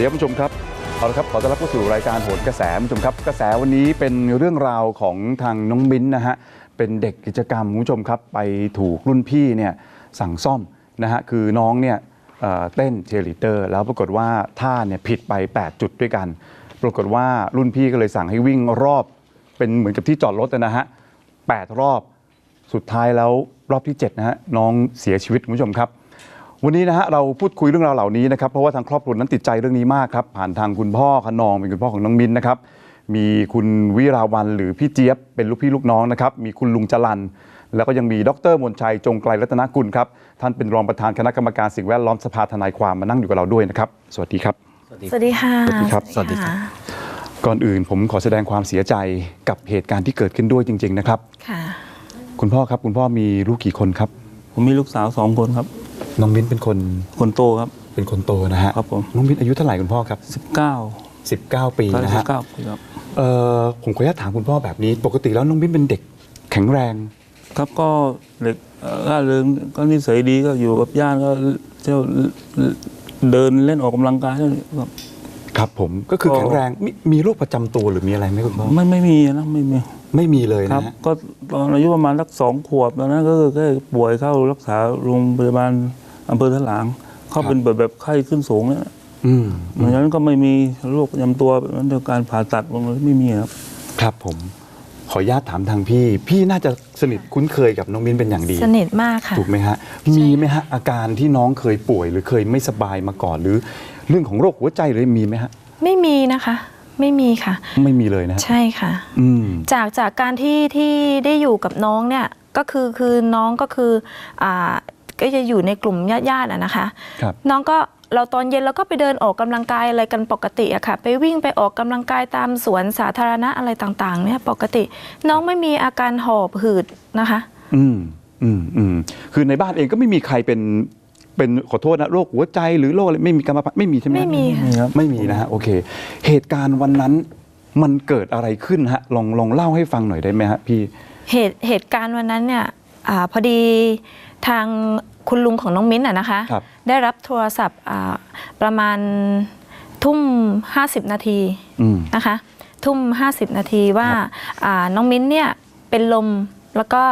ดีครับคุณผู้ชมครับเอาละครับขอต้อนรับเข้าสู่รายการโหนกระแสคุณผู้ชมครับ กระแสวันนี้เป็นเรื่องราวของทางน้องมิ้นนะฮะเป็นเด็กกิจกรรมคุณผู้ชมครับไปถูกรุ่นพี่เนี่ยสั่งซ่อมนะฮะคือน้องเนี่ยเอ่อเต้นเชียร์ลีเดอร์ แล้วปรากฏว่าท่าเนี่ยผิดไป 8 จุดด้วยกัน ปรากฏว่ารุ่นพี่ก็เลยสั่งให้วิ่งรอบเป็นเหมือนกับที่จอดรถนะฮะแปดรอบ สุดท้ายแล้วรอบที่ 7 นะฮะน้องเสียชีวิตคุณผู้ชมครับ วันนี้นะฮะเราพูดคุยเรื่องราวเหล่านี้นะครับเพราะว่าทางครอบครัวนั้นติดใจเรื่องนี้มากครับผ่านทางคุณพ่อขนองเป็นคุณพ่อของน้องมิ้นนะครับมีคุณวิราวันหรือพี่เจี๊ยบเป็นลูกพี่ลูกน้องนะครับมีคุณลุงจรันแล้วก็ยังมีดรมนชัยจงไกลรัตนกุลครับท่านเป็นรองประธานคณะกรรมการสิ่งแวดล้อมสภาทนายความมานั่งอยู่กับเราด้วยนะครับสวัสดีครับ สวัสดีค่ะสวัสดีครับสวัสดีครับก่อนอื่นผมขอแสดงความเสียใจกับเหตุการณ์ที่เกิดขึ้นด้วยจริง ๆนะครับค่ะคุณพ่อครับคุณพ่อมีลูกกี่คนครับ ผมมีลูกสาวสองคนครับ น้องมิ้นเป็นคนคนโตครับ เป็นคนโตนะฮะครับผม น้องมิ้นอายุเท่าไหร่คุณพ่อครับสิบเก้า19 ปีก็นะสิฮะบเก้าปีครับเอ่อผมขออนุญาตถามคุณพ่อแบบนี้ ปกติแล้วน้องมิ้นเป็นเด็กแข็งแรง ครับก็เด็กเอ่อร่าเริงก็นิสัยดีก็อยู่กับญาติก็เที่ยวเดินเล่นออกกำลังกายครับครับผมก็คือก็แข็งแรงมีมีโรคประจำตัวหรือมีอะไรไหมคุณพ่อไม่ไม่มีนะไม่มี ไม่มีเลยครันะบฮะก็ตอนอายุประมาณสักสองขวบตอนนั้นก็คือแค่ป่วยเข้ารักษาโรงพยาบาลอำเภอถลางเขาเป็นแบบแบบไข้ขึ้นสูงเนี่ยอืมหลังจากนั้นก็ไม่มีโรคประจำตัวแบบนั้นเดียวการผ่าตัดมันไม่มีครับ ครับผม ขออนุญาตถามทางพี่ พี่น่าจะสนิทคุ้นเคยกับน้องมิ้นเป็นอย่างดี สนิทมากค่ะ ถูกไหมฮะ มีไหมฮะ อาการที่น้องเคยป่วยหรือเคยไม่สบายมาก่อนหรือ เรื่องของโรคหัวใจเลยมีไหมฮะ ไม่มีนะคะ ไม่มีค่ะ ไม่มีเลยนะฮะใช่ค่ะอืมจากจากการที่ที่ได้อยู่กับน้องเนี่ยก็คือคือน้องก็คืออ่าก็จะอยู่ในกลุ่มญาติญาติๆอะนะคะครับน้องก็เราตอนเย็นเราก็ไปเดินออกกำลังกายอะไรกันปกติอะค่ะ ไปวิ่งไปออกกำลังกายตามสวนสาธารณะอะไรต่างๆ เนี่ยปกติ น้องไม่มีอาการหอบหืดนะคะ อืมอืมอืมคือในบ้านเองก็ไม่มีใครเป็น เป็นขอโทษนะโรคหัวใจหรือโรคอะไรไม่มีกรรมพันธุ์ไม่มีใช่ไหมไม่มีค่ะนี่ครับไม่มีนะฮะโอเค เหตุการณ์วันนั้นมันเกิดอะไรขึ้นฮะลองลองเล่าให้ฟังหน่อยได้ไหมฮะพี่ เหตุเหตุการณ์วันนั้นเนี่ยอาพอดีทางคุณลุงของน้องมิ้นท์อะนะคะ ครับ ได้รับโทรศัพท์อ่าประมาณทุ่ม 50 นาทีอืม นะคะ ทุ่ม 50 นาทีว่าอ่าน้องมิ้นท์เนี่ยเป็นลมแล้วก็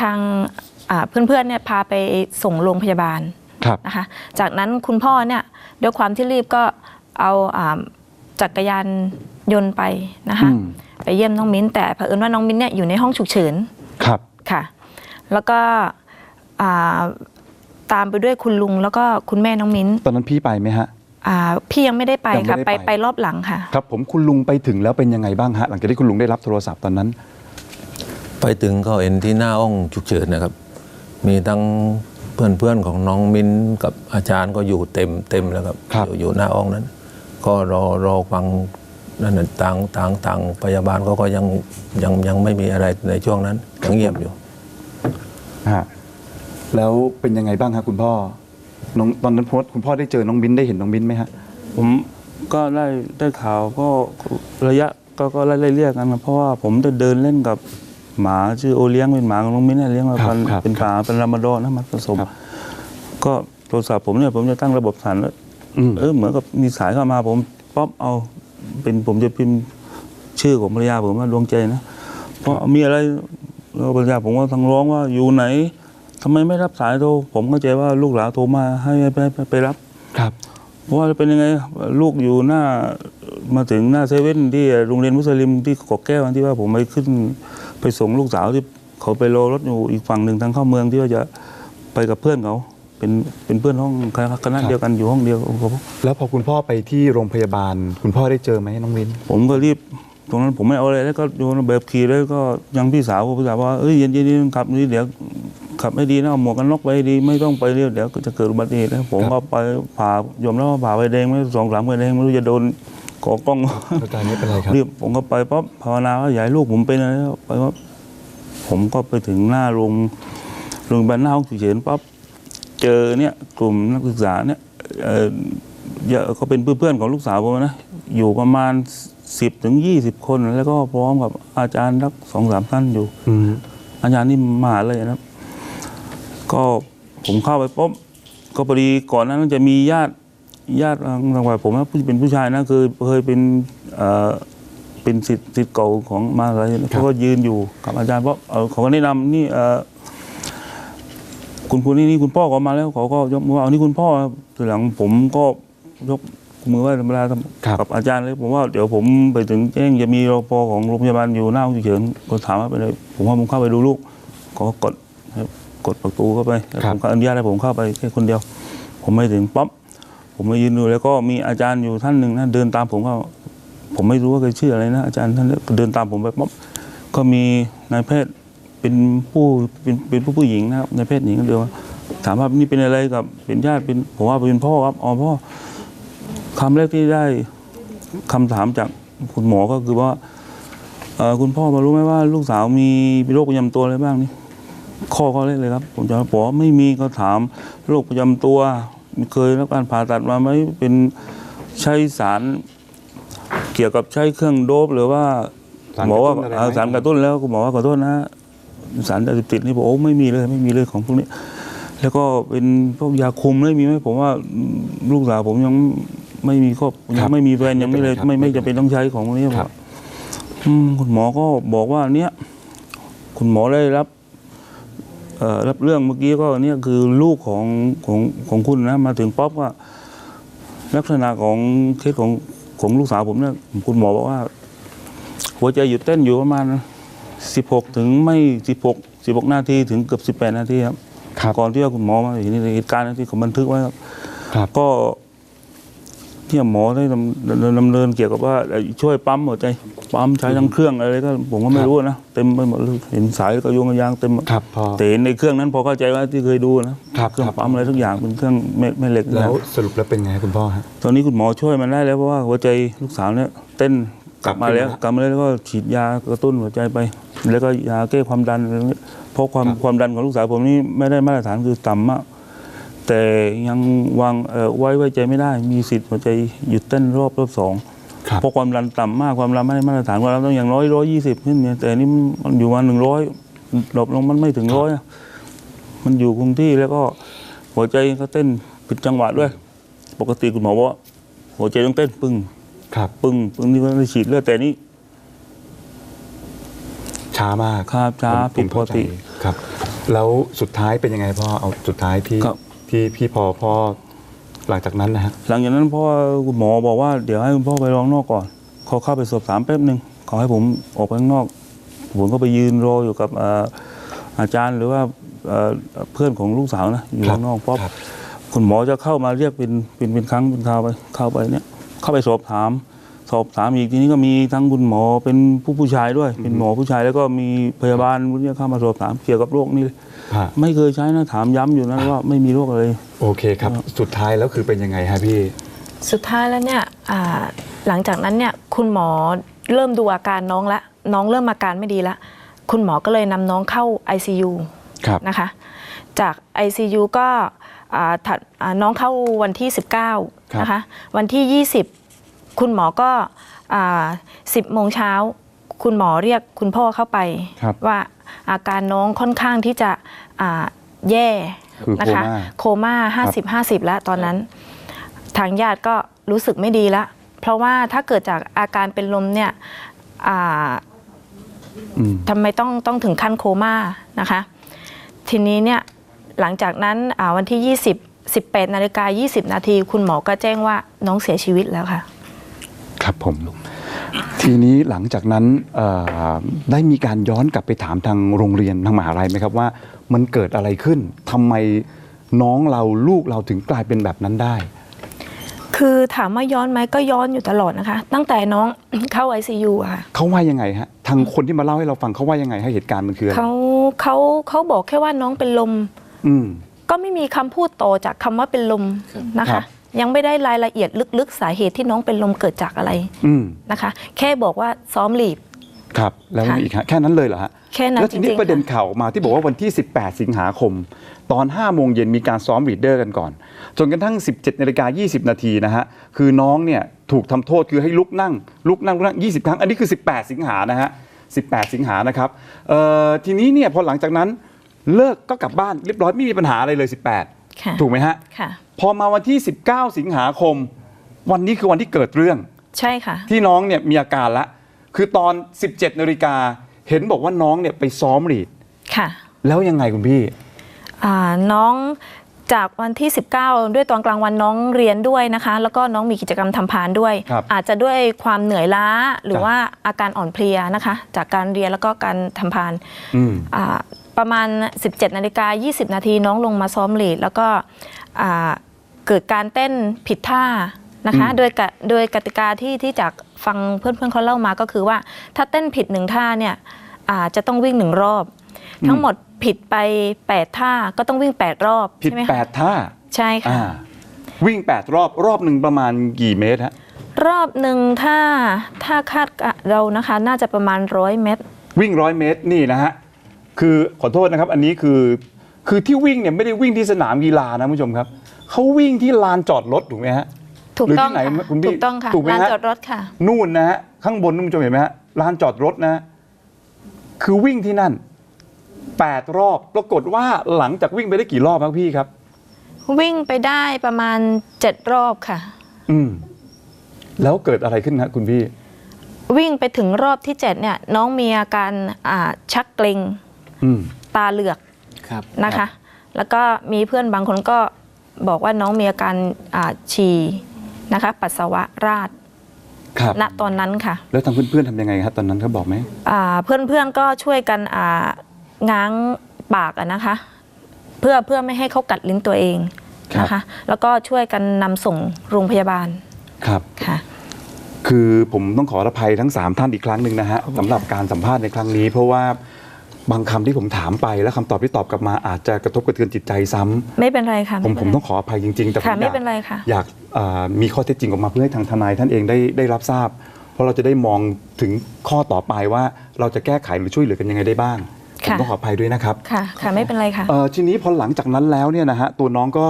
ทางอ่าเพื่อนๆเนี่ยพาไปส่งโรงพยาบาลครับ นะคะจากนั้นคุณพ่อเนี่ยด้วยความที่รีบก็เอาอ่าจักรยานยนต์ไปนะคะอืมไปเยี่ยมน้องมิ้นแต่เผอิญว่าน้องมิ้นเนี่ยอยู่ในห้องฉุกเฉินครับค่ะ แล้วก็อ่าตามไปด้วยคุณลุงแล้วก็คุณแม่น้องมิ้น ตอนนั้นพี่ไปไหมฮะอ่าพี่ยังไม่ได้ไปยังไม่ค่ะได้ไปไปไปรอบหลังค่ะ ครับผมคุณลุงไปถึงแล้วเป็นยังไงบ้างฮะหลังจากที่คุณลุงได้รับโทรศัพท์ตอนนั้น ไปถึงก็เห็นที่หน้าห้องฉุกเฉินนะครับ มีทั้ง เพื่อนเพื่อนๆของน้องมิ้นกับอาจารย์ก็อยู่เต็มเต็มแล้วครับครับอยู่อยู่หน้าห้องนั้น ก็รอรอฟังนั่นน่ะต่างต่างต่างพยาบาลก็ก็ยังยังยังไม่มีอะไรในช่วงนั้นยังเงียบอยู่ฮะแล้วเป็นยังไงบ้างฮะคุณพ่อน้องตอนนั้นพคุณพ่อได้เจอน้องมิ้นได้เห็นน้องมิ้นไหมฮะผมก็ได้ได้ข่าวก็ระยะก็ก็ไล่ไล่เรียกกันนะเพราะว่าผมจะเดินเล่นกับ หมาชื่อโอเลี้ยงเป็นหมาของน้องมิ้นท์เนี่ยเลี้ยงมาครับเป็นครับเป็นหมาเป็นรามาดอนนะมันผสมครับก็โทรศัพท์ผมเนี่ยผมจะตั้งระบบสั่นแล้วอืมเออเหมือนกับมีสายเข้ามาผมป๊อปเอาเป็นผมจะพิมพ์ชื่อของภรรยาผมว่าดวงใจนะเพราะมีอะไรแล้วภรรยาผมก็ทั้งร้องว่าอยู่ไหนทำไมไม่รับสายโทรผมเข้าใจว่าลูกหลานโทรมาให้ไปไปไปรับครับว่าเป็นยังไงลูกอยู่หน้ามาถึงหน้าเซเว่นที่โรงเรียนมุสลิมที่กอกแก้วที่ว่าผมไปขึ้น ไปส่งลูกสาวที่เขาไปรอรถอยู่อีกฝั่งหนึ่งทางเข้าเมืองที่ว่าจะไปกับเพื่อนเขาเป็นเป็นเพื่อนห้องคณะเดียวกันอยู่ห้องเดียวกับผมแล้วพอคุณพ่อไปที่โรงพยาบาล คุณพ่อได้เจอไหมน้องมิ้นผมก็รีบตรงนั้นผมไม่เอาอะไรแล้วก็โยนแบบขี่แล้วก็ยังพี่สาวพี่สาวว่าเอ้ยเย็นๆนี่ขับนี่เดี๋ยวขับให้ดีนะเอาหมวกกันน็อกไปให้ดีไม่ต้องไปเรียวเดี๋ยวจะเกิดอุบัติเหตุแล้วผมก็ไปผ่ายอมแล้วว่าผ่าไฟแดงไม่สองสามไฟแดงไม่รู้จะโดน ก่อกล้องอาการไม่เป็นไรครับรีบผมก็ไปปั๊บภาวนาว่าอย่าให้ลูกผมเป็นอะไรแล้วไปว่าผมก็ไปถึงหน้าโรงโรงพยาบาลหน้าห้องฉุกเฉินปั๊บเจอเนี่ยกลุ่มนักศึกษาเนี่ยเอ่อเยอะเขาเป็นเพื่อนๆของลูกสาวผมนะอยู่ประมาณสิบถึงยี่สิบคน แล้วก็พร้อมกับอาจารย์ทักสองสามท่านอยู่อืมอาจารย์นี่มหาเลยนะครับก็ผมเข้าไปปุ๊บก็พอดีก่อนหนานั้นจะมีญาติ ญาติทางทางฝ่ายผมนะผู้เป็นผู้ชายนะคือเคยเป็นเอ่อเป็นสิทธิ์สิทธิ์เก่าของมหาลัยเขาก็ยืนอยู่กับอาจารย์เพราะเอ่อเขาก็แนะนำนี่เอ่อคุณคุณนี่นี่คุณพ่อก็มาแล้วเขาก็ยกมือว่าเอานี่คุณพ่อครับทีหลังผมก็ยกมือไหว้ธรรมดาครับกับอาจารย์เลยผมว่าเดี๋ยวผมไปถึงแจ้งจะมีรปภของโรงพยาบาลอยู่หน้าห้องฉุกเฉินก็ถามว่าไปเลยผมว่าผมเข้าไปดูลูกก็กดครับกดประตูเข้าไปแล้วผมก็อนุญาตให้ผมเข้าไปแค่คนเดียว ผมไม่ถึงป๊อป ผมมายืนดูแล้วก็มีอาจารย์อยู่ท่านหนึ่งนะเดินตามผมเข้าผมไม่รู้ว่าแกชื่ออะไรนะอาจารย์ท่านเดินตามผมไปป๊อปก็มีนายแพทย์เป็นผู้เป็นเป็นผู้ผู้หญิงนะครับนายแพทย์หญิงก็เดินมาถามว่านี่เป็นอะไรกับเป็นญาติเป็นผมว่าเป็นพ่อครับอ๋อพ่อคำแรกที่ได้คำถามจากคุณหมอก็คือว่าคุณพ่อมารู้ไหมว่าลูกสาวมีโรคประจำตัวอะไรบ้างนี่ข้อข้อแรกเลยครับ ผมจะบอกว่าไม่มีก็ถามโรคประจำตัว เคยรับการผ่าตัดมาไหมเป็นใช้สาร เกี่ยวกับใช้เครื่องโดบหรือว่าสารหมอว่ากระตุ้นอะไรไหม เอาสารกระตุ้นแล้วคุณหมอว่าขอโทษนะสารยาเสพติดนี่บอกโอ้ไม่มีเลยไม่มีเลยของพวกนี้ แล้วก็เป็นพวกยาคุมเลยมีไหมผมว่าลูกสาวผมยังไม่มีครอบยังไม่มีแฟนยังไม่เลยไม่ไม่จะเป็นต้องใช้ของพวกนี้ครับ อืมคุณหมอก็บอกว่าเนี้ยคุณหมอได้รับเอ่อ รับเรื่องเมื่อกี้ก็เนี่ยคือลูกของของของคุณนะมาถึงป๊อปว่าลักษณะของเคสของของลูกสาวผมเนี่ยคุณหมอบอกว่า หัวใจหยุดเต้นอยู่ประมาณ 16 ถึงไม่ 16 16 นาทีถึงเกือบ 18 นาทีครับครับก่อนที่ว่าคุณหมอมาเห็นเหตุการณ์ที่ผมบันทึกไว้ครับครับก็ ที่หมอได้ดำดำดำเนินเกี่ยวกับว่าไอ้ช่วยปั๊มหัวใจปั๊มใช้ทั้งเครื่องอะไรก็ผมก็ไม่รู้นะเต็มไปหมดเลยเห็นสายกระยงกระยางเต็มหมดครับพอแต่เห็นในเครื่องนั้นพอเข้าใจว่าที่เคยดูนะครับเครื่องครับปั๊มอะไรทุกอย่างเป็นเครื่องแม่แม่เหล็กแล้วนะสรุปแล้วเป็นไงคุณพ่อฮะตอนนี้คุณหมอช่วยมันได้แล้วเพราะว่าหัวใจลูกสาวเนี่ยเต้นกลับมาแล้วกลับขึ้นมากลับมาแล้วแล้วก็ฉีดยากระตุ้นหัวใจไป แล้วก็ยาแก้ความดันอะไรพวกนี้เพราะความครับความดันของลูกสาวผมนี่ไม่ได้มาตรฐานคือต่ำมาก แต่ยังวางเอ่อไว้ไว้ใจไม่ได้ มีสิทธิ์หัวใจหยุดเต้นรอบรอบสองครับเพราะความดันต่ำมากความดันไม่ได้มาตรฐานความดันต้องอย่างร้อยร้อยยี่สิบขึ้นเนี่ยแต่นี่มันอยู่มาหนึ่งร้อยดรอปลงมันไม่ถึงร้อยอะมันอยู่คงที่แล้วก็หัวใจก็เต้นผิดจังหวะด้วย ปกติคุณหมอบอกว่าหัวใจต้องเต้นปึ้งครับปึ้งปึ้งนี่ก็ได้ฉีดเลือดแต่นี่ช้ามากครับช้าผมผิดปกติผมเข้าใจครับ แล้วสุดท้ายเป็นยังไงพ่อเอาสุดท้ายที่ ครับที่พี่พอพ่อหลังจากนั้นนะฮะหลังจากนั้นพ่อคุณหมอบอกว่าเดี๋ยวให้คุณพ่อไปรองนอกก่อนเขาเข้าไปสอบถามแป๊บหนึ่งขอให้ผมออกไปข้างนอก ผมก็ไปยืนรออยู่กับเอ่ออาจารย์หรือว่าเอ่อเพื่อนของลูกสาวนะอยู่ครับข้างนอกป๊อปครับคุณหมอจะเข้ามาเรียกเป็นเป็นเป็นครั้งเป็นคราวไปเข้าไปเนี่ยเข้าไปสอบถาม สอบถามอีกทีนี้ก็มีทั้งคุณหมอเป็นผู้ผู้ชายด้วย เป็นหมอผู้ชายแล้วก็มีพยาบาลพวกนี้เข้ามาสอบถามเกี่ยวกับโรคนี้เลยฮะ ไม่เคยใช้นะถามย้ำอยู่นะว่าไม่มีโรคอะไรโอเคครับ สุดท้ายแล้วคือเป็นยังไงฮะพี่ สุดท้ายแล้วเนี่ยอ่าหลังจากนั้นเนี่ยคุณหมอเริ่มดูอาการน้องละน้องเริ่มอาการไม่ดีละคุณหมอก็เลยนำน้องเข้า ICU ครับนะคะ จาก ICU ก็อ่าถัดอ่าน้องเข้าวันที่ 19นะคะวันที่ 20 คุณหมอก็อ่า10โมงเช้า คุณหมอเรียกคุณพ่อเข้าไปครับว่าอาการน้องค่อนข้างที่จะอ่าแย่คือนะโคคะม่าโคม่าห้าสิบห้าสิบแล้วตอนนั้น ทางญาติก็รู้สึกไม่ดีแล้ว เพราะว่าถ้าเกิดจากอาการเป็นลมเนี่ยอ่าอืมทำไมต้องต้องถึงขั้นโคม่านะคะ ทีนี้เนี่ยหลังจากนั้นอ่าวันที่ 20 18นาฬิกา20 นาที คุณหมอก็แจ้งว่าน้องเสียชีวิตแล้วค่ะ ครับผม ทีนี้หลังจากนั้นเอ่อได้มีการย้อนกลับไปถามทางโรงเรียนทางมหาลัยไหมครับว่า มันเกิดอะไรขึ้นทำไมน้องเราลูกเราถึงกลายเป็นแบบนั้นได้ คือถามว่าย้อนไหมก็ย้อนอยู่ตลอดนะคะ ตั้งแต่น้องเข้า ICU อะค่ะเขาว่ายังไงฮะทางคนที่มาเล่าให้เราฟังเขาว่ายังไงให้เหตุการณ์มันคืออะไรเขาเขาเขาบอกแค่ว่าน้องเป็นลม อืมก็ไม่มีคำพูดต่อจากคำว่าเป็นลมนะครัคะบ ยังไม่ได้รายละเอียดลึกๆ สาเหตุที่น้องเป็นลมเกิดจากอะไรอืมนะคะ แค่บอกว่าซ้อมหลีบ ครับแล้วยังมีอีกฮะแค่นั้นเลยเหรอฮะแค่นั้นแล้วทีนี้จริงๆประเด็นค่ะข่าวออกมาที่บอกว่าวันที่ 18 สิงหาคม ตอน 5 โมงเย็นมีการซ้อมรีดเดอร์กันก่อน จนกระทั่ง 17นาฬิกา20 นาทีนะฮะ คือน้องเนี่ยถูกทำโทษคือให้ลุกนั่ง ลุกนั่งลุกนั่ง 20 ครั้ง อันนี้คือ 18 สิงหานะฮะ 18 สิงหานะครับเอ่อทีนี้เนี่ยพอหลังจากนั้นเลิกก็กลับบ้านเรียบร้อยไม่มีปัญหาอะไรเลย 18ค่ะ ถูกไหมฮะค่ะพอมาวันที่ 19 สิงหาคม วันนี้คือวันที่เกิดเรื่อง ใช่ค่ะ ที่น้องเนี่ยมีอาการละ คือตอน 17นาฬิกาเห็นบอกว่าน้องเนี่ยไปซ้อมรีดค่ะ แล้วยังไงคุณพี่อ่าน้องจากวันที่ 19 ด้วยตอนกลางวันน้องเรียนด้วยนะคะ แล้วก็น้องมีกิจกรรมทำพานด้วยครับอาจจะด้วยความเหนื่อยล้าหรืคอรับว่าอาการอ่อนเพลียนะคะ จากการเรียนแล้วก็การทำพานอืมอ่า ประมาณ 17นาฬิกา20 นาทีน้องลงมาซ้อมลีดแล้วก็อ่าเกิดการเต้นผิดท่านะคะอืมโดยกะโดยกติกาที่ที่จากฟังเพื่อนๆเขาเล่ามาก็คือว่า ถ้าเต้นผิดหนึ่งท่าเนี่ยอ่าจะต้องวิ่งหนึ่งรอบ ทั้งหมดผิดไป 8 ท่าก็ต้องวิ่ง 8 รอบผิดใช่ไหมแปคะดท่าใช่ค่ะอ่าวิ่ง 8 รอบรอบหนึ่งประมาณกี่เมตรฮะรอบหนึ่งถ้าถ้าคาดเรานะคะ น่าจะประมาณร้อยเมตร วิ่งร้อยเมตรนี่นะฮะ คือขอโทษนะครับอันนี้คือคือที่วิ่งเนี่ยไม่ได้วิ่งที่สนามกีฬานะคุณผู้ชมครับเขาวิ่งที่ลานจอดรถถูกไหมฮะถูกหรือต้องที่ไหนค่ะคุณพี่ถูกต้องค่ะถูกไหมลานฮะจอดรถค่ะ นู่นนะฮะข้างบนนู่นคุณผู้ชมเห็นไหมฮะลานจอดรถนะฮะคือวิ่งที่นั่นแปดรอบปรากฏว่าหลังจากวิ่งไปได้กี่รอบครับพี่ครับ วิ่งไปได้ประมาณ7รอบค่ะ อืมแล้วเกิดอะไรขึ้นฮะคุณพี่ วิ่งไปถึงรอบที่7เนี่ย น้องมีอาการอ่าชักเกร็งอืม ตาเหลือกครับนะคะ แล้วก็มีเพื่อนบางคนก็บอกว่าน้องมีอาการอ่าฉี่นะคะปัสสาวะราดครับณตอนนั้นค่ะ แล้วทางเพื่อนๆทำยังไงครับตอนนั้นเขาบอกไหมเพื่อนเพื่อนๆก็ช่วยกันอ่าง้างปากอะนะคะ เพื่อเพื่อไม่ให้เขากัดลิ้นตัวเองนะคะแล้วก็ช่วยกันนำส่งโรงพยาบาลครับค่ะคือผมต้องขออภัยทั้ง 3 ท่านอีกครั้งหนึ่งนะฮะสำหรับการสัมภาษณ์ในครั้งนี้ เพราะว่า บางคำที่ผมถามไปและคำตอบที่ตอบกลับมาอาจจะกระทบกระเทือนจิตใจซ้ำไม่เป็นไรค่ะผมไเป็นผมไรต้องขออภัยจริงๆ แต่ผมค่ะอไม่ยากเป็นไรค่ะอยากเอ่อมีข้อเท็จจริงออกมาเพื่อให้ทางทนายท่านเองได้ได้รับทราบ เพราะเราจะได้มองถึงข้อต่อไปว่าเราจะแก้ไขหรือช่วยเหลือกันยังไงได้บ้างผมค่ะต้องขออภัยด้วยนะครับค่ะค่ะไม่เป็นไรค่ะเอ่อทีนี้พอหลังจากนั้นแล้วเนี่ยนะฮะตัวน้องก็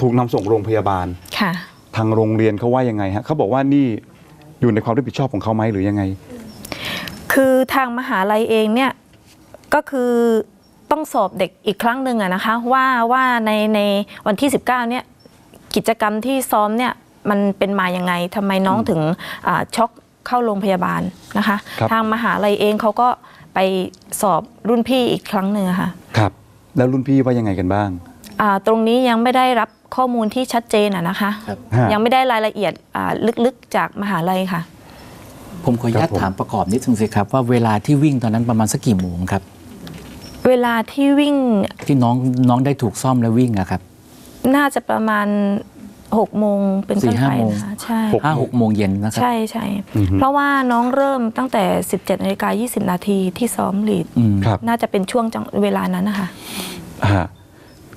ถูกนำส่งโรงพยาบาลค่ะ ทางโรงเรียนเขาว่ายังไงฮะเขาบอกว่านี่อยู่ในความรับผิดชอบของเขาไหมหรือยังไง คือทางมหาลัยเองเนี่ย ก็คือต้องสอบเด็กอีกครั้งหนึ่งอะนะคะว่าว่าในในวันที่ 19เนี่ยกิจกรรมที่ซ้อมเนี่ยมันเป็นมายังไงทำไมน้องถึงอ่าช็อกเข้าโรงพยาบาลนะคะครับทางมหาลัยเองเขาก็ไปสอบรุ่นพี่อีกครั้งหนึ่งอะค่ะครับ แล้วรุ่นพี่ว่ายังไงกันบ้างอ่าตรงนี้ยังไม่ได้รับข้อมูลที่ชัดเจนอะนะคะครับฮะยังไม่ได้รายละเอียดอ่าลึกๆจากมหาลัยค่ะ ผมขออนุญาตครับผมถามประกอบนิดนึงสิครับว่าเวลาที่วิ่งตอนนั้นประมาณสักกี่โมงครับ เวลาที่วิ่งที่น้องน้องได้ถูกซ่อมและวิ่งอะครับ น่าจะประมาณ6โมงเป็นต้นสี่ห้าไปโมงนะคะใช่หกห้าหกโมงเย็นนะครับใช่ใช่อือฮึเพราะว่าน้องเริ่มตั้งแต่ 17นาฬิกา20 นาทีที่ซ้อมลีดอืมครับน่าจะเป็นช่วงจังเวลานั้นนะคะฮะ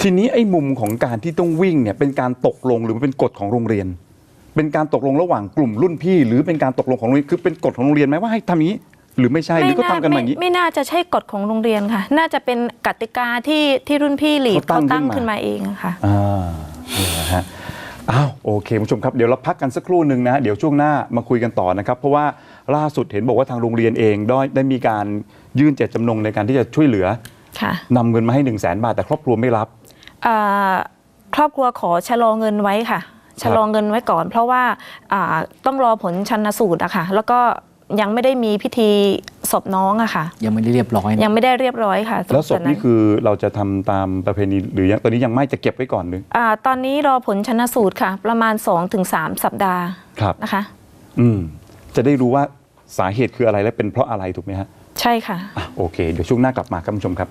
ทีนี้ไอ้มุมของการที่ต้องวิ่งเนี่ยเป็นการตกลงหรือเป็นกฎของโรงเรียน เป็นการตกลงระหว่างกลุ่มรุ่นพี่ หรือเป็นการตกลงของโรงเรียนคือเป็นกฎของโรงเรียนไหมว่าให้ทำอย่างนี้ หรือไม่ใช่หรือก็ทำกันมาอย่างนี้ไม่ไม่น่าจะใช่กฎของโรงเรียนค่ะ น่าจะเป็นกติกาที่ที่รุ่นพี่ลีดเขาตั้เขางตั้งขึ้ขึ้นนมามาเองอะค่ะอ่านี่นะฮะอ้าวโอเคคุณผู้ชมครับเดี๋ยวเราพักกันสักครู่หนึ่งนะฮะเดี๋ยวช่วงหน้ามาคุยกันต่อนะครับ เพราะว่าล่าสุดเห็นบอกว่าทางโรงเรียนเองได้ได้มีการยื่นเจตจำนงในการที่จะช่วยเหลือค่ะนำเงินมาให้1นึ่งแสนบาทแต่ครอบครัวไม่รับอ่าครอบครัวขอชะลอเงินไว้ค่ะชะลอเงินไว้ก่อน เพราะว่าอ่าต้องรอผลชันสูตรอะค่ะแล้วก็ ยังไม่ได้มีพิธีศพน้องอะค่ะ ยังไม่ได้เรียบร้อยนะยังไม่ได้เรียบร้อยค่ะแล้วศพส่นนี่คือเราจะทำตามประเพณีหรือยังตอนนี้ยังไม่จะเก็บไว้ก่อนหรืออาตอนนี้รอผลชนสูตรค่ะ ประมาณ 2-3 สัปดาห์ครับ นะคะ อืม จะได้รู้ว่าสาเหตุคืออะไรและเป็นเพราะอะไรถูกไหมฮะใช่ค่ะ อะโอเค เดี๋ยวช่วงหน้ากลับมาครับคุณผู้ชมครับ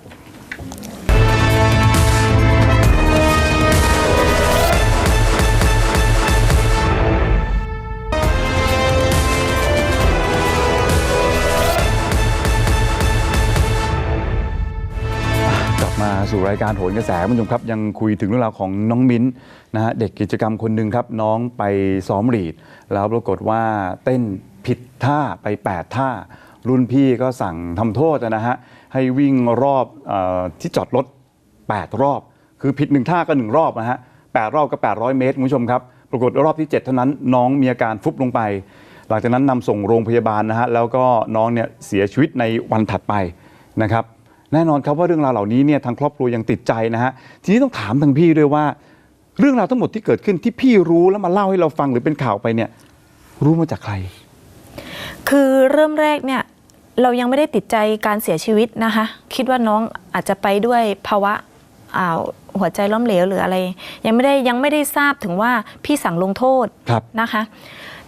สู่รายการโหนกระแสคุณผู้ชมครับ ยังคุยถึงเรื่องราวของน้องมิ้นนะฮะเด็กกิจกรรมคนหนึ่งครับ น้องไปซ้อมรีด แล้วปรากฏว่าเต้นผิดท่าไป 8 ท่า รุ่นพี่ก็สั่งทำโทษนะฮะให้วิ่งรอบเออที่จอดรถ 8 รอบ คือผิดหนึ่งท่าก็หนึ่งรอบนะฮะแปดรอบก็ 800 เมตรคุณผู้ชมครับปรากฏรอบที่ 7 เท่านั้นน้องมีอาการฟุบลงไป หลังจากนั้นนำส่งโรงพยาบาลนะฮะแล้วก็น้องเนี่ยเสียชีวิตในวันถัดไปนะครับ แน่นอนครับว่าเรื่องราวเหล่านี้เนี่ยทางครอบครัวยังติดใจนะฮะทีนี้ต้องถามทางพี่ด้วยว่า เรื่องราวทั้งหมดที่เกิดขึ้นที่พี่รู้แล้วมาเล่าให้เราฟังหรือเป็นข่าวไปเนี่ยรู้มาจากใคร คือเริ่มแรกเนี่ยเรายังไม่ได้ติดใจการเสียชีวิตนะคะ คิดว่าน้องอาจจะไปด้วยภาวะอ่าหัวใจล้มเหลวหรืออะไร ยังไม่ได้ยังไม่ได้ทราบถึงว่าพี่สั่งลงโทษครับนะคะ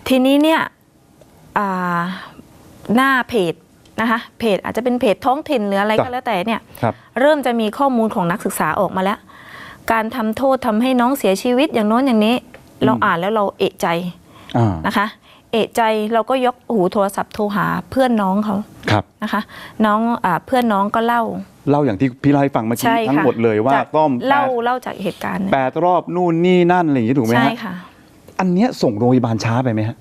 ทีนี้เนี่ยอ่าหน้าเพจ นะคะเพจอาจจะเป็นเพจท้องถิ่นหรืออะไรจ้ะก็แล้วแต่เนี่ยครับเริ่มจะมีข้อมูลของนักศึกษาออกมาแล้ว การทำโทษทำให้น้องเสียชีวิตอย่างโน้นอย่างนี้ เราอ่านแล้วเราเอะใจอ่านะคะ เอะใจเราก็ยกหูโทรศัพท์โทรหาเพื่อนน้องเขาครับนะคะ น้องอาเพื่อนน้องก็เล่า เล่าอย่างที่พี่เล่าให้ฟังเมื่อกี้ใช่ทั้งค่ะหมดเลยว่าจากต้อมแปเล่าดเล่าจากเหตุการณ์เนี่ยแปดรอบนู่นนี่นั่นอะไรอย่างงี้ถูกไหมใช่ฮะค่ะอันเนี้ยส่งโรงพยาบาลช้าไปไหมฮะ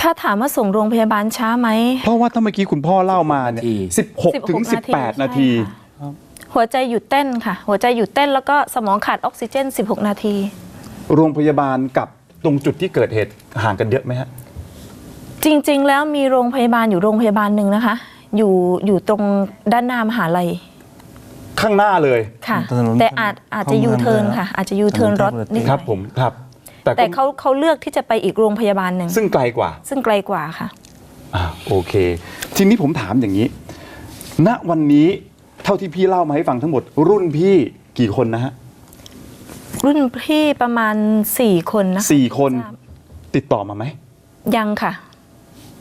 ถ้าถามว่าส่งโรงพยาบาลช้าไหม เพราะว่าถ้าเมื่อกี้คุณพ่อเล่ามาเนี่ยนาทีสิบหกถึงสิบแปดนาทีใช่ค่ะหัวใจหยุดเต้นค่ะ หัวใจหยุดเต้นแล้วก็สมองขาดออกซิเจน 16 นาที โรงพยาบาลกับตรงจุดที่เกิดเหตุห่างกันเยอะไหมฮะ จริง ๆ แล้วมีโรงพยาบาลอยู่โรงพยาบาลหนึ่งนะคะ อยู่อยู่ตรงด้านหน้ามหาลัยข้างหน้าเลยค่ะถนนแต่อาจอาจจะเข้ายูเมืองเทิร์นเลยนะค่ะ อาจจะยูเทิร์นรถถนนนิดหคน่รัอบยผมครับ แต่แต่ก็เขาเขาเลือกที่จะไปอีกโรงพยาบาลหนึ่งซึ่งไกลกว่า ซึ่งไกลกว่าค่ะอ่าโอเค ทีนี้ผมถามอย่างนี้ ณวันนี้เท่าที่พี่เล่ามาให้ฟังทั้งหมด รุ่นพี่กี่คนนะฮะรุ่นพี่ประมาณสี่คนนะคะสี่คนทราบติดต่อมาไหมยังค่ะ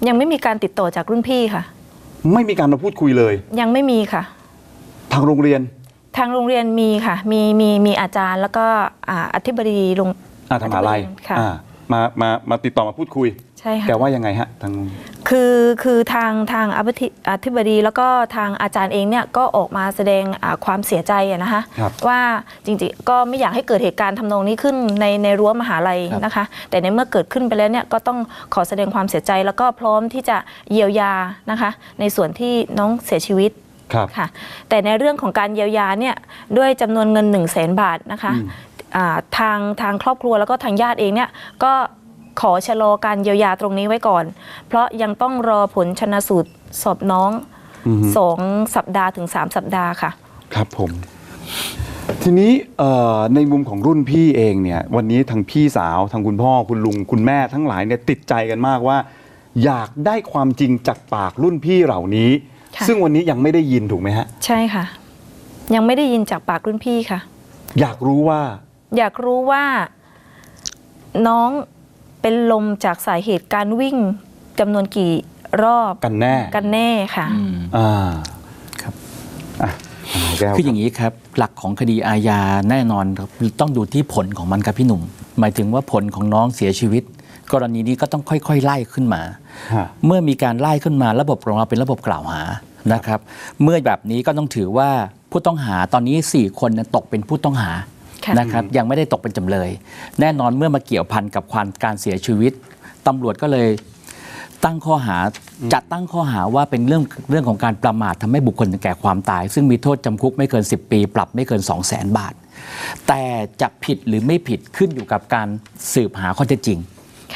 ยังไม่มีการติดต่อจากรุ่นพี่ค่ะ ไม่มีการมาพูดคุยเลย ยังไม่มีค่ะ ทางโรงเรียน ทางโรงเรียนมีค่ะ มีมีมีอาจารย์แล้วก็อ่าอธิบดีโรง อ่าทางมหาลัยค่ะ อ่ามามามาติดต่อมาพูดคุย ใช่ค่ะ แกว่ายังไงฮะทาง คือคือทางทางอธิอธิบดีแล้วก็ทางอาจารย์เองเนี่ยก็ออกมาแสดงอ่าความเสียใจอะนะคะครับว่าจริงๆ ก็ไม่อยากให้เกิดเหตุการณ์ทำนองนี้ขึ้นในในรั้วมหาลัยครับ นะคะ แต่ในเมื่อเกิดขึ้นไปแล้วเนี่ยก็ต้องขอแสดงความเสียใจ แล้วก็พร้อมที่จะเยียวยานะคะ ในส่วนที่น้องเสียชีวิต ครับ ค่ะแต่ในเรื่องของการเยียวยาเนี่ยด้วยจำนวนเงิน1นึ่งแสนบาทนะคะ อืมอ่า ทางทางครอบครัวแล้วก็ทางญาติเองเนี่ยก็ขอชะลอการเยียวยาตรงนี้ไว้ก่อน เพราะยังต้องรอผลชนะสูตรสอบน้องอือฮึสองสัปดาห์ถึง3สัปดาห์ค่ะ ครับผม ทีนี้เอ่อในมุมของรุ่นพี่เองเนี่ย วันนี้ทางพี่สาวทางคุณพ่อคุณลุงคุณแม่ทั้งหลายเนี่ยติดใจกันมากว่า อยากได้ความจริงจากปากรุ่นพี่เหล่านี้ค่ะซึ่งวันนี้ยังไม่ได้ยินถูกไหมฮะ ใช่ค่ะ ยังไม่ได้ยินจากปากรุ่นพี่ค่ะ อยากรู้ว่า อยากรู้ว่าน้องเป็นลมจากสาเหตุการวิ่งจำนวนกี่รอบกันแน่กันแน่ค่ะอืมอ่าครับอะแก้วคืออย่างนี้ครับ หลักของคดีอาญาแน่นอนครับต้องดูที่ผลของมันครับพี่หนุ่ม หมายถึงว่าผลของน้องเสียชีวิต กรณีนี้ก็ต้องค่อยๆ ไล่ขึ้นมาฮะเมื่อมีการไล่ขึ้นมาระบบของเราเป็นระบบกล่าวหานะครับ เมื่อแบบนี้ก็ต้องถือว่าผู้ต้องหาตอนนี้ 4 คนเนี่ยตกเป็นผู้ต้องหาค่ะ นะครับยังไม่ได้ตกเป็นจำเลย แน่นอนเมื่อมาเกี่ยวพันกับความการเสียชีวิตตำรวจก็เลยตั้งข้อหาจัดตั้งข้อหาว่าเป็นเรื่องเรื่องของการประมาททำให้บุคคลถึงแก่ความตาย ซึ่งมีโทษจำคุกไม่เกิน 10 ปี ปรับไม่เกิน 2 0 0 0 0 0บาท แต่จะผิดหรือไม่ผิดขึ้นอยู่กับการสืบหาข้อเท็จจริง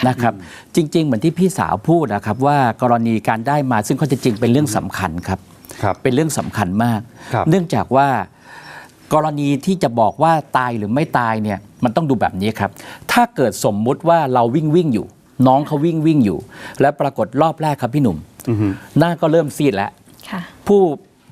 นะครับจริง ๆ เหมือนที่พี่สาวพูดนะครับว่ากรณีการได้มาซึ่งข้อเท็จจริงเป็นเรื่องสำคัญครับครับ เป็นเรื่องสำคัญมากครับเนื่องจากว่า กรณีที่จะบอกว่าตายหรือไม่ตายเนี่ยมันต้องดูแบบนี้ครับ ถ้าเกิดสมมุติว่าเราวิ่งวิ่งอยู่ น้องเขาวิ่งวิ่งอยู่ และปรากฏรอบแรกครับพี่หนุ่มอือฮึหน้าก็เริ่มซีดแล้วค่ะผู้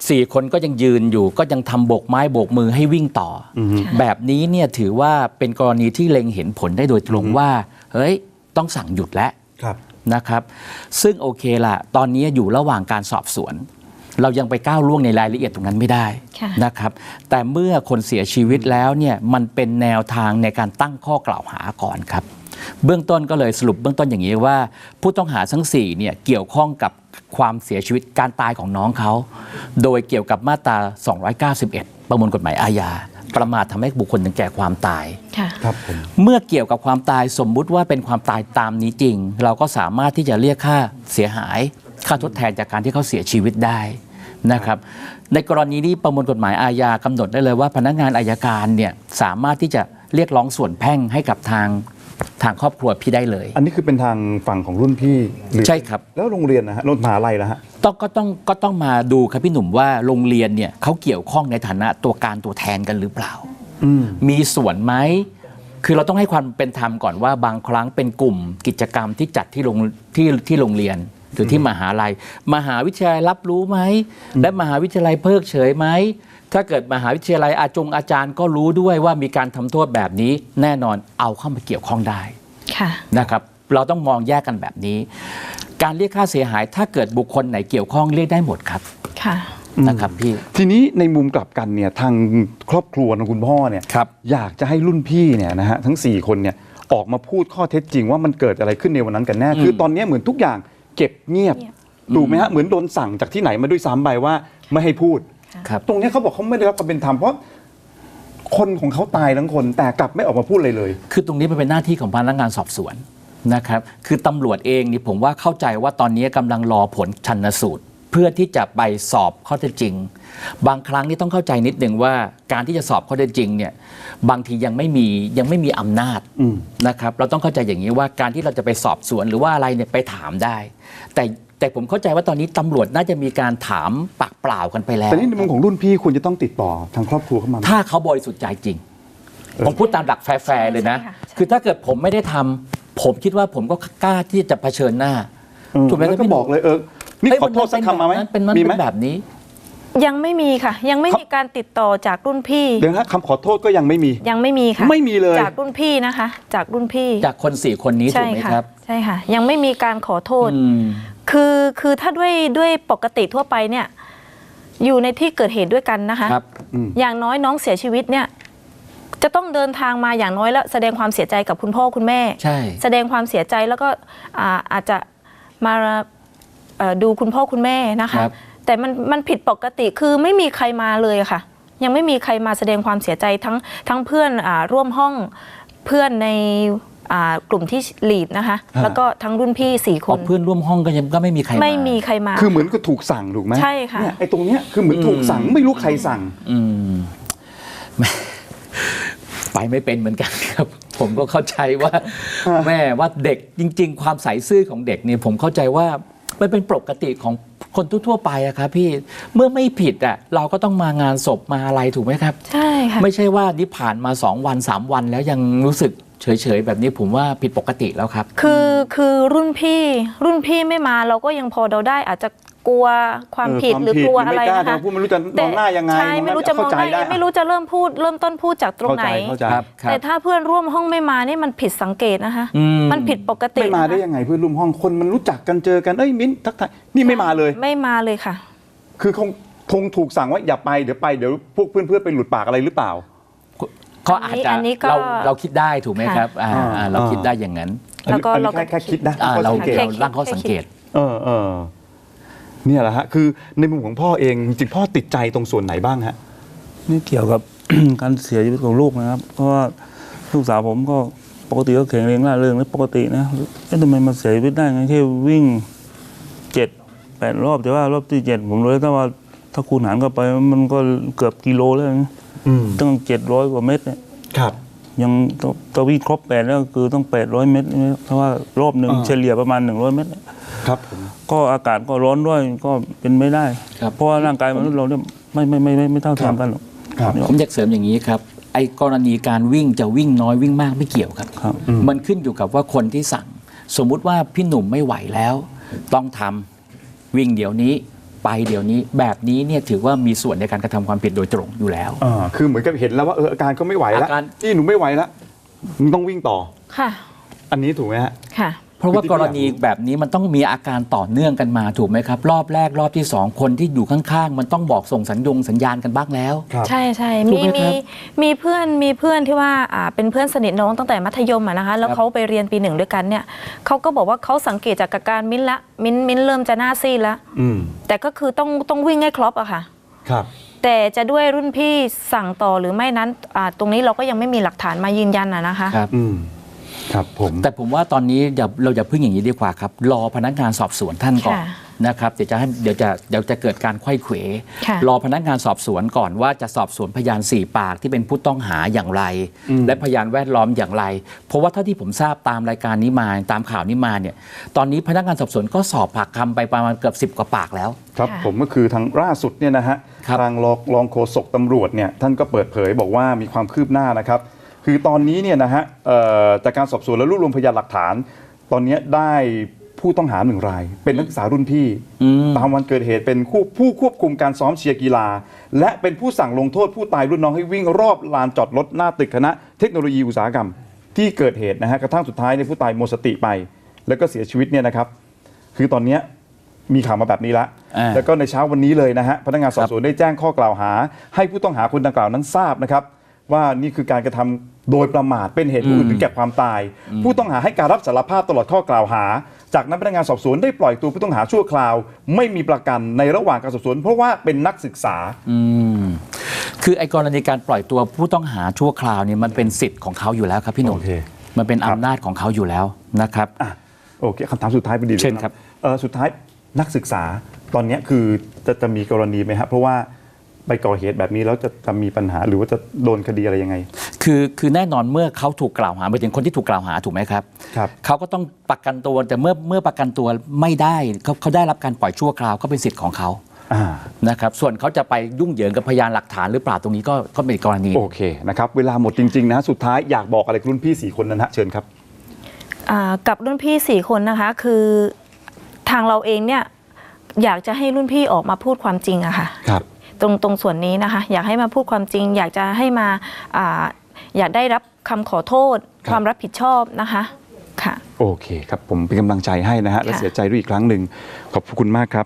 สี่คนก็ยังยืนอยู่ก็ยังทำโบกไม้โบกมือให้วิ่งต่อออือฮึแบบนี้เนี่ยถือว่าเป็นกรณีที่เล็งเห็นผลได้โดยตรงว่า เฮ้ย ต้องสั่งหยุดแล้วครับนะครับ ซึ่งโอเคละตอนนี้อยู่ระหว่างการสอบสวน เรายังไปก้าวล่วงในรายละเอียดตรงนั้นไม่ได้ค่ะนะครับแต่เมื่อคนเสียชีวิตแล้วเนี่ยมันเป็นแนวทางในการตั้งข้อกล่าวหาก่อนครับ เบื้องต้นก็เลยสรุปเบื้องต้นอย่างนี้ว่า ผู้ต้องหาทั้ง4เนี่ยเกี่ยวข้องกับความเสียชีวิตการตายของน้องเขา โดยเกี่ยวกับมาตรา 291 ประมวลกฎหมายอาญาประมาททำให้บุคคลถึงแก่ความตายค่ะครับผมเมื่อเกี่ยวกับความตายสมมุติว่าเป็นความตายตามนี้จริง เราก็สามารถที่จะเรียกค่าเสียหาย ค่าทดแทนจากการที่เขาเสียชีวิตได้ นะครับ ในกรณีนี้ประมวลกฎหมายอาญากำหนดได้เลยว่า พนักงานอายการเนี่ยสามารถที่จะเรียกร้องส่วนแพ่งให้กับทางทางครอบครัวพี่ได้เลย อันนี้คือเป็นทางฝั่งของรุ่นพี่หรือใช่ครับ แล้วโรงเรียนนะฮะโรงมหาลัยนะฮะต้องก็ต้องก็ต้องมาดูครับพี่หนุ่มว่าโรงเรียนเนี่ยเขาเกี่ยวข้องในฐานะตัวการตัวแทนกันหรือเปล่าอืมมีส่วนไหมคือเราต้องให้ความเป็นธรรมก่อนว่าบางครั้งเป็นกลุ่มกิจกรรมที่จัดที่โรงที่ที่โรงเรียน หรือที่มหาลัย มหาวิทยาลัยรับรู้ไหม และมหาวิทยาลัยเพิกเฉยไหม ถ้าเกิดมหาวิทยาลัยอาจงอาจารย์ก็รู้ด้วยว่ามีการทำโทษแบบนี้ แน่นอนเอาเข้ามาเกี่ยวข้องได้ค่ะนะครับ เราต้องมองแยกกันแบบนี้ การเรียกค่าเสียหาย ถ้าเกิดบุคคลไหนเกี่ยวข้องเรียกได้หมดครับค่ะนะครับพี่ทีนี้ในมุมกลับกันเนี่ยทางครอบครัวของคุณพ่อเนี่ยครับอยากจะให้รุ่นพี่เนี่ยนะฮะทั้ง 4 คนเนี่ยออกมาพูดข้อเท็จจริงว่ามันเกิดอะไรขึ้นในวันนั้นกันแน่ คือตอนนี้เหมือนทุกอย่าง เก็บเงียบเงียบถูกไหมฮะเหมือนโดนสั่งจากที่ไหนมาด้วยซ้ำไปว่าไม่ให้พูดครับตรงเนี้ยเขาบอกเขาไม่ได้รับความเป็นธรรมเพราะคนของเขาตายทั้งคนแต่กลับไม่ออกมาพูดเลยเลย คือตรงนี้มันเป็นหน้าที่ของพนักงานสอบสวนนะครับ คือตำรวจเองนี่ผมว่าเข้าใจว่าตอนนี้กำลังรอผลชันสูตร เพื่อที่จะไปสอบข้อเท็จจริง บางครั้งนี่ต้องเข้าใจนิดหนึ่งว่าการที่จะสอบข้อเท็จจริงเนี่ยบางทียังไม่มียังไม่มีอำนาจอืมนะครับเราต้องเข้าใจอย่างนี้ว่าการที่เราจะไปสอบสวนหรือว่าอะไรเนี่ยไปถามได้ แต่แต่ผมเข้าใจว่าตอนนี้ตำรวจน่าจะมีการถามปากเปล่ากันไปแล้วแต่นี่ในมุมของรุ่นพี่คุณจะต้องติดต่อทางครอบครัวเข้ามาไหมถ้าเขาบริสุทธิ์ใจจริง ผมพูดตามหลักแฟร์ๆเลยนะใช่ค่ะใช่คือถ้าเกิดผมไม่ได้ทำผมคิดว่าผมก็กล้าที่จะเผชิญหน้าเออถูกไหมแล้วคก็รับพี่บอกเลยเออ นี่เอ้ยขอโทษสักคำมาไหมเป็นมันมีเป็ไหมนแบบนี้ ยังไม่มีค่ะ ยังไม่มีการติดต่อจากรุ่นพี่เดี๋ยวนะคำขอโทษก็ยังไม่มี ยังไม่มีค่ะ ไม่มีเลยจากรุ่นพี่นะคะ จากรุ่นพี่ จากคนสี่คนนี้ถูใช่กไหมค่ะครับ ใช่ค่ะ ยังไม่มีการขอโทษอืมคือคือถ้าด้วยด้วยปกติทั่วไปเนี่ย อยู่ในที่เกิดเหตุด้วยกันนะคะครับอย่างน้อยน้องเสียชีวิตเนี่ยจะต้องเดินทางมาอย่างน้อยแล้วแสดงความเสียใจกับคุณพ่อคุณแม่ใช่แสดงความเสียใจแล้วก็อ่าอาจจะมาเอ่อ ดูคุณพ่อคุณแม่นะคะครับแต่มันมันผิดปกติคือไม่มีใครมาเลยค่ะ ยังไม่มีใครมาแสดงความเสียใจทั้งทั้งเพื่อนอาร่วมห้องเพื่อนในอ่ากลุ่มที่ลีดนะคะฮะแล้วก็ทั้งรุ่นพี่สี่คอ๋อนเพื่อนร่วมห้องก็ยังก็ไม่มีใครไม่ามีใครมา คือเหมือนก็ถูกสั่งถูกไหมใช่ค่ะเนี่ยไอ้ตรงเนี้ยคือเหมือนถูกสั่งไม่รู้ใครสั่ง อืมแม่ไปไม่เป็นเหมือนกันครับ ผมก็เข้าใจว่า แม่ว่าเด็กจริง ๆ ความใสซื่อของเด็กเนี่ยผมเข้าใจว่า มันเป็นปกติของคนทั่วๆไปอะครับพี่เมื่อไม่ผิดอะเราก็ต้องมางานศพมาอะไรถูกไหมครับ ใช่ค่ะไม่ใช่ว่านี่ผ่านมาสองวันสามวันแล้วยังรู้สึกเฉยๆแบบนี้ผมว่าผิดปกติแล้วครับ คือคือรุ่นพี่รุ่นพี่ไม่มาเราก็ยังพอเดาได้อาจจะ กลัวความเออผิดความหรือผิดกลัวหรืออะไรไม่กล้านะคะจะพูดไม่รู้จะมองหน้ายังไงใช่มองหน้าไม่รู้จะมองหน้าเข้าใจได้ไม่รู้จะเริ่มพูด เริ่มต้นพูดจากตรงเข้าไหนใจเข้าใจครับครับแต่ถ้าเพื่อนร่วมห้องไม่มานี่มันผิดสังเกตนะคะอืมมันผิดปกติไม่มาได้นะคะยังไงเพื่อนร่วมห้องคนมันรู้จักกันเจอกันเอ้ยมิ้นทักทายนี่ไม่มาเลย ไม่มาเลยค่ะ คือคงคงถูกสั่งว่าอย่าไปเดี๋ยวไปเดี๋ยวพวกเพื่อนเพื่อนๆไปหลุดปากอะไรหรือเปล่าก็อาจจะอันนี้ก็เราเราคิดได้ถูกไหมครับอ่าอ่าอ่าเราคิดได้อย่างนั้นอันนี้แล้วก็อันนี้เราก็แค่แค่คิดนะอ่าข้อเราสังเกตเราตั้งข้อสังเกต เออเออ เนี่ยแหละฮะคือในมุมของพ่อเองจริงๆพ่อติดใจตรงส่วนไหนบ้างฮะนี่เกี่ยวกับ การเสียชีวิตของลูกนะครับ เพราะว่าลูกสาวผมก็ปกติก็แข็งแรงร่าเริงและปกตินะเอ๊ะทำไมมาเสียชีวิตได้ไงแค่วิ่งเจ็ดแปดรอบแต่ว่ารอบที่เจ็ดผมเลยถ้าว่าถ้าคูณหารเข้าไปมันก็เกือบกิโลแล้วนะอืมตั้งเจ็ดร้อยกว่าเมตรเนี่ยครับ ยังต้องต้องวิ่งครบแปดแล้วคือต้องแปดร้อยเมตรใช่ไหมเพราะว่ารอบหนึ่งอ่าเฉลี่ยประมาณหนึ่งร้อยเมตรเนี่ย ครับผม ก็อากาศก็ร้อนด้วยก็เป็นไม่ได้ ครับเพราะว่าร่างกายมนุษย์เราเนี่ยไม่ไม่ไม่ไม่ไม่เท่าเทียมกันหรอก ครับ ผมอยากเสริมอย่างนี้ครับ ไอ้กรณีการวิ่งจะวิ่งน้อยวิ่งมากไม่เกี่ยวครับ ครับ มันขึ้นอยู่กับว่าคนที่สั่ง สมมุติว่าพี่หนุ่มไม่ไหวแล้ว ต้องทำวิ่งเดี๋ยวนี้ไปเดี๋ยวนี้แบบนี้เนี่ยถือว่ามีส่วนในการกระทำความผิดโดยตรงอยู่แล้ว อ่าคือเหมือนกับเห็นแล้วว่าเอออาการก็ไม่ไหวแล้วอาการที่หนูไม่ไหวแล้วมึงต้องวิ่งต่อ ค่ะ อันนี้ถูกไหมฮะ ค่ะ เพราะว่ากรณีแบบนี้มันต้องมีอาการต่อเนื่องกันมาถูกไหมครับ รอบแรกรอบที่สองคนที่อยู่ข้างๆ มันต้องบอกส่งสัญญงสัญญาณกันบ้างแล้ว ครับ ใช่ใช่ถูมีกไหมคมีรับมีเพื่อนมีเพื่อนที่ว่าอ่าเป็นเพื่อนสนิทน้องตั้งแต่มัธยมอะนะคะแล้วครับ เขาไปเรียนปีหนึ่งด้วยกันเนี่ยเขาก็บอกว่าเขาสังเกตจากอาการมิ้นท์ละมิ้นท์มิ้นท์เริ่มจะหน้าซีดแล้วอืมแต่ก็คือต้องต้องวิ่งให้ครบอะค่ะ ครับ แต่จะด้วยรุ่นพี่สั่งต่อหรือไม่นั้นอ่าตรงนี้เราก็ยังไม่มีหลักฐานมายืนยันอะนะคะ ครับ อืม ครับผมแต่ผมว่าตอนนี้อย่าเราอย่าพึ่งอย่างนี้ดีกว่าครับ รอพนักงานสอบสวนท่านก่อนค่ะนะครับเดี๋ยวจะให้เดี๋ยวจะเดี๋ยวจะเกิดการไขว้เขว ค่ะรอพนักงานสอบสวนก่อนว่าจะสอบสวนพยานสี่ปากที่เป็นผู้ต้องหาอย่างไร และพยานแวดล้อมอย่างไร เพราะว่าเท่าที่ผมทราบตามรายการนี้มาตามข่าวนี้มาเนี่ยตอนนี้พนักงานสอบสวนก็สอบปากคำไปประมาณเกือบสิบ10 กว่าปากแล้ว ครับค่ะ ผมก็คือทางล่าสุดเนี่ยนะฮะครับ ทางรองรองโฆษกตำรวจเนี่ยท่านก็เปิดเผยบอกว่ามีความคืบหน้านะครับ คือตอนนี้เนี่ยนะฮะเอ่อจากการสอบสวนและรวบรวมพยานหลักฐาน ตอนนี้ได้ผู้ต้องหาหนึ่งราย เป็นนักศึกษารุ่นพี่อืมตามวันเกิดเหตุเป็นผู้ผู้ควบคุมการซ้อมเชียร์กีฬา และเป็นผู้สั่งลงโทษผู้ตายรุ่นน้องให้วิ่งรอบลานจอดรถหน้าตึกคณะเทคโนโลยีอุตสาหกรรม ที่เกิดเหตุนะฮะกระทั่งสุดท้ายเนี่ยผู้ตายหมดสติไป แล้วก็เสียชีวิตเนี่ยนะครับ คือตอนเนี้ยมีข่าวมาแบบนี้แล้วอ่าแล้วก็ในเช้าวันนี้เลยนะฮะพนักงานสอบสวนได้แจ้งข้อกล่าวหา ให้ผู้ต้องหาคนดังกล่าวนั้นทราบนะครับ ว่านี่คือการกระทำโดยประมาทเป็นเหตุผู้อื่นถึงแก่ความตาย ผู้ต้องหาให้การรับสารภาพตลอดข้อกล่าวหา จากนั้นพนักงานสอบสวนได้ปล่อยตัวผู้ต้องหาชั่วคราว ไม่มีประกันในระหว่างการสอบสวน เพราะว่าเป็นนักศึกษาอืมคือไอ้กรณีการปล่อยตัวผู้ต้องหาชั่วคราวเนี่ยมันเป็นสิทธิ์ของเขาอยู่แล้วครับพี่หนุ่มโอเคมันเป็นครับอำนาจของเขาอยู่แล้วนะครับอะโอเคคำถามสุดท้ายพอดีลยเชิญครับเออสุดท้ายนักศึกษาตอนเนี้ยคือจะจะมีกรณีไหมฮะเพราะว่า ไปก่อเหตุแบบนี้แล้วจะจะมีปัญหาหรือว่าจะโดนคดีอะไรยังไง คือคือแน่นอนเมื่อเขาถูกกล่าวหาไปถึงคนที่ถูกกล่าวหาถูกไหมครับครับเขาก็ต้องประกันตัวแต่เมื่อเมื่อประกันตัวไม่ได้เขาเขาได้รับการปล่อยชั่วคราวก็เป็นสิทธิ์ของเขาอ่านะครับส่วนเขาจะไปยุ่งเหยิงกับพยานหลักฐานหรือเปล่าตรงนี้ก็ก็เป็นอีกกรณีโอเคนะครับเวลาหมดจริงๆนะสุดท้ายอยากบอกอะไรกับรุ่นพี่สี่คนนั้นฮะเชิญครับอ่ากับรุ่นพี่สี่คนนะคะคือทางเราเองเนี่ยอยากจะให้รุ่นพี่ออกมาพูดความจริงอะค่ะครับ ตรงตรงส่วนนี้นะคะ อยากให้มาพูดความจริง อยากจะให้มาอาอยากได้รับคำขอโทษครับความรับผิดชอบนะคะค่ะโอเคครับผมเป็นกำลังใจให้นะฮะและค่ะเสียใจด้วยอีกครั้งหนึ่งขอบคุณมากครับ